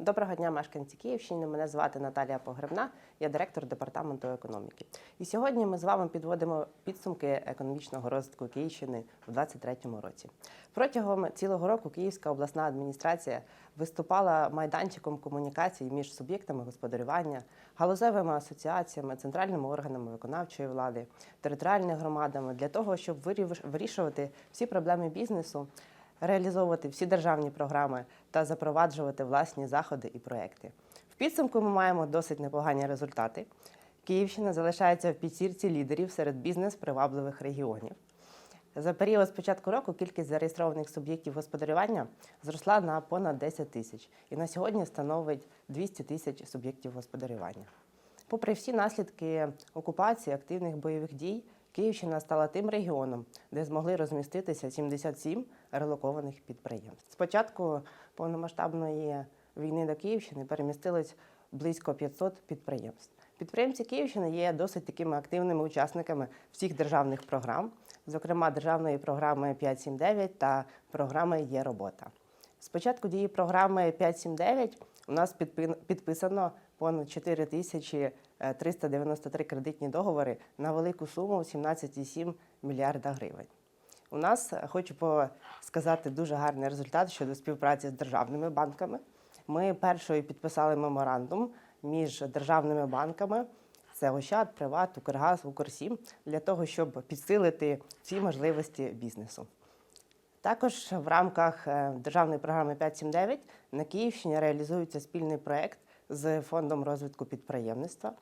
Доброго дня, мешканці Київщини. Мене звати Наталія Погребна, я директор департаменту економіки. І сьогодні ми з вами підводимо підсумки економічного розвитку Київщини в 2023 році. Протягом цілого року Київська обласна адміністрація виступала майданчиком комунікацій між суб'єктами господарювання, галузевими асоціаціями, центральними органами виконавчої влади, територіальними громадами для того, щоб виріш- вирішувати всі проблеми бізнесу реалізовувати всі державні програми та запроваджувати власні заходи і проекти. В підсумку ми маємо досить непогані результати. Київщина залишається в підсірці лідерів серед бізнес-привабливих регіонів. За період з початку року кількість зареєстрованих суб'єктів господарювання зросла на понад 10 тисяч і на сьогодні становить 200 тисяч суб'єктів господарювання. Попри всі наслідки окупації активних бойових дій, Київщина стала тим регіоном, де змогли розміститися 77 релокованих підприємств. З початку повномасштабної війни до Київщини перемістилось близько 500 підприємств. Підприємці Київщини є досить такими активними учасниками всіх державних програм, зокрема державної програми 579 та програми Є робота. З початку дії програми 579 у нас підпи- підписано понад 4 тисячі е, 393 кредитні договори на велику суму 17,7 мільярда гривень. У нас е, хочу сказати дуже гарний результат щодо співпраці з державними банками. Ми першою підписали меморандум між державними банками. Це Ощад, Приват, Укргаз, Укрсім для того, щоб підсилити ці можливості бізнесу. Також в рамках е, державної програми 579 на Київщині реалізується спільний проект з фондом розвитку підприємництва.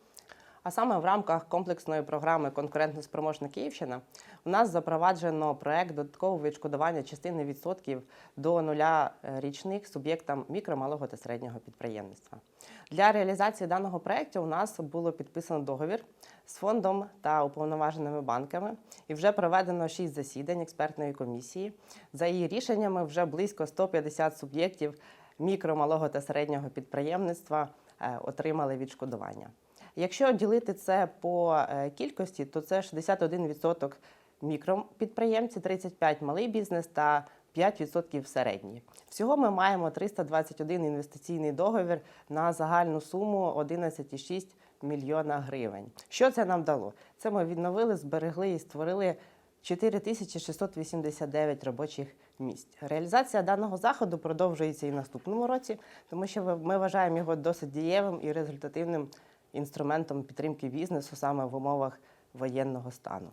А саме в рамках комплексної програми Конкурентноспроможна Київщина у нас запроваджено проект додаткового відшкодування частини відсотків до нуля річних суб'єктам мікро, малого та середнього підприємництва. Для реалізації даного проекту у нас було підписано договір з фондом та уповноваженими банками, і вже проведено 6 засідань експертної комісії. За її рішеннями вже близько 150 суб'єктів мікро, малого та середнього підприємництва е, отримали відшкодування. Якщо ділити це по е, кількості, то це 61% мікропідприємці, 35% малий бізнес та 5% середній. Всього ми маємо 321 інвестиційний договір на загальну суму 11,6 мільйона гривень. Що це нам дало? Це ми відновили, зберегли і створили 4689 робочих місць. Реалізація даного заходу продовжується і в наступному році, тому що ми вважаємо його досить дієвим і результативним інструментом підтримки бізнесу саме в умовах воєнного стану.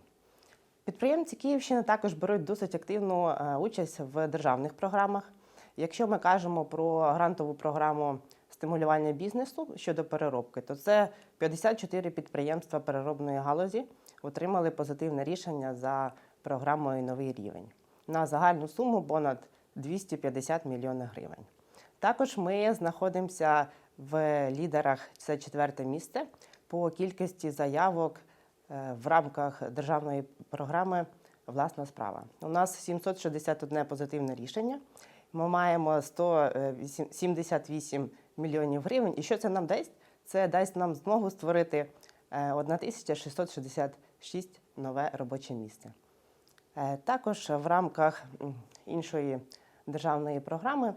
Підприємці Київщини також беруть досить активну е, участь в державних програмах. Якщо ми кажемо про грантову програму стимулювання бізнесу щодо переробки, то це 54 підприємства переробної галузі отримали позитивне рішення за програмою Новий рівень на загальну суму понад 250 мільйонів гривень. Також ми знаходимося в лідерах, це четверте місце по кількості заявок е, в рамках державної програми Власна справа. У нас 761 позитивне рішення. Ми маємо 178 мільйонів гривень. І що це нам дасть? Це дасть нам змогу створити е, 1666 нове робоче місце. Е, Також в рамках іншої державної програми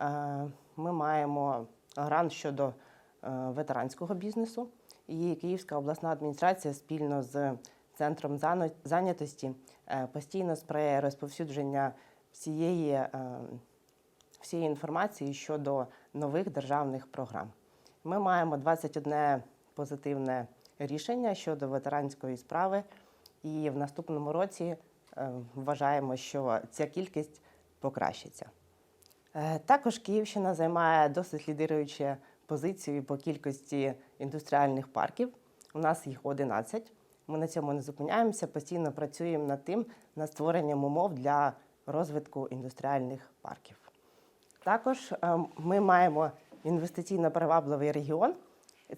е, ми маємо грант щодо е, ветеранського бізнесу. І Київська обласна адміністрація спільно з центром зайнятості е, постійно сприяє розповсюдження всієї, е, всієї інформації щодо нових державних програм. Ми маємо 21 позитивне рішення щодо ветеранської справи, і в наступному році вважаємо, що ця кількість покращиться. Е, Також Київщина займає досить лідируючу позицію по кількості індустріальних парків. У нас їх 11. Ми на цьому не зупиняємося, постійно працюємо над тим, над створенням умов для розвитку індустріальних парків. Також е, ми маємо інвестиційно привабливий регіон.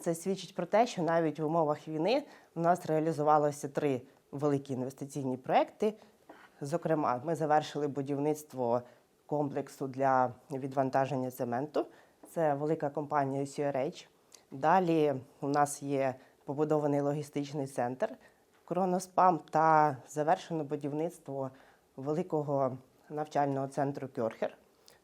Це свідчить про те, що навіть в умовах війни у нас реалізувалося три великі інвестиційні проекти. Зокрема, ми завершили будівництво комплексу для відвантаження цементу. Це велика компанія CRH. Далі у нас є побудований логістичний центр Кроноспам та завершено будівництво великого навчального центру Кьорхер.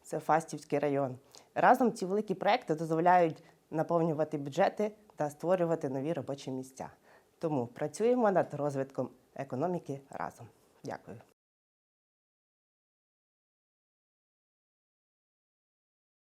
Це Фастівський район. Разом ці великі проекти дозволяють наповнювати бюджети та створювати нові робочі місця. Тому працюємо над розвитком економіки разом. Дякую.